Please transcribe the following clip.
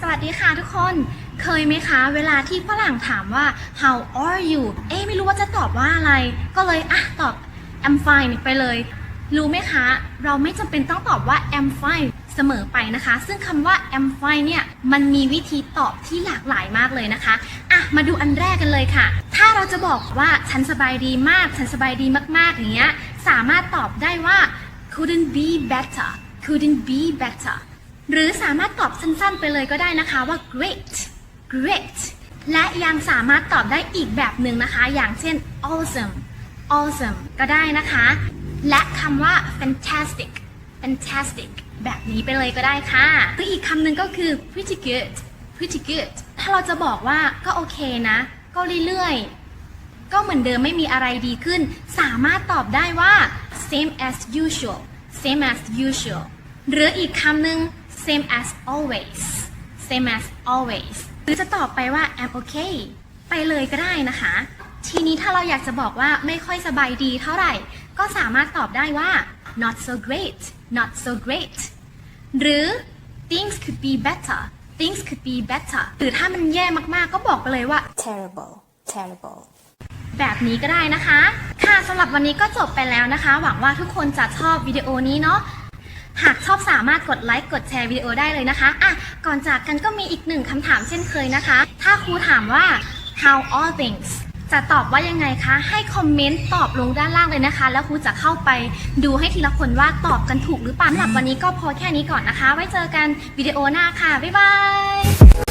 สวัสดีค่ะทุกคน เคยไหมคะ เวลาที่ฝรั่งถามว่า how are you เอ๊ไม่รู้ว่าจะตอบว่าอะไร ก็เลยอะตอบ I'm fine ไปเลย รู้ไหมคะ เราไม่จำเป็นต้องตอบว่า I'm fine เสมอไปนะคะ ซึ่งคำว่า I'm fine เนี่ย มันมีวิธีตอบที่หลากหลายมากเลยนะคะ อะ มาดูอันแรกกันเลยค่ะ ถ้าเราจะบอกว่าฉันสบายดีมาก ฉันสบายดีมากๆอย่างเงี้ย สามารถตอบได้ว่า couldn't be better couldn't be better หรือสามารถตอบสั้นๆไปเลยก็ได้นะคะว่า great great และยังสามารถตอบได้อีกแบบหนึ่งนะคะ อย่างเช่น awesome awesome ก็ได้นะคะ และคำว่า fantastic fantastic แบบนี้ไปเลยก็ได้ค่ะหรืออีกคำหนึ่งก็คือ pretty good pretty good ถ้าเราจะบอกว่าก็โอเคนะ ก็เรื่อยๆ ก็เหมือนเดิมไม่มีอะไรดีขึ้น สามารถตอบได้ว่า same as usual same as usual หรืออีกคำหนึ่ง same as always same as always หรือจะตอบไปว่า I'm okay ไปเลยก็ได้นะคะ ทีนี้ถ้าเราอยากจะบอกว่าไม่ค่อยสบายดีเท่าไหร่ ก็สามารถตอบได้ว่า not so great not so great หรือ things could be better things could be better หรือถ้ามันแย่มากๆ ก็บอกไปเลยว่า terrible, terrible. แบบนี้ก็ได้นะคะ ค่ะสำหรับวันนี้ก็จบไปแล้วนะคะ หวังว่าทุกคนจะชอบวิดีโอนี้เนาะ หากชอบสามารถกดไลค์กดแชร์วิดีโอได้เลยนะคะอะก่อนจากกันก็มีอีกหนึ่งคำถามเช่นเคยนะคะ ถ้าครูถามว่า how all things จะตอบว่ายังไงคะ ให้คอมเมนต์ตอบลงด้านล่างเลยนะคะ แล้วครูจะเข้าไปดูให้ทีละคนว่าตอบกันถูกหรือเปล่าสำหรับวันนี้ก็พอแค่นี้ก่อนนะคะ ไว้เจอกันวิดีโอหน้าค่ะ บ๊ายบาย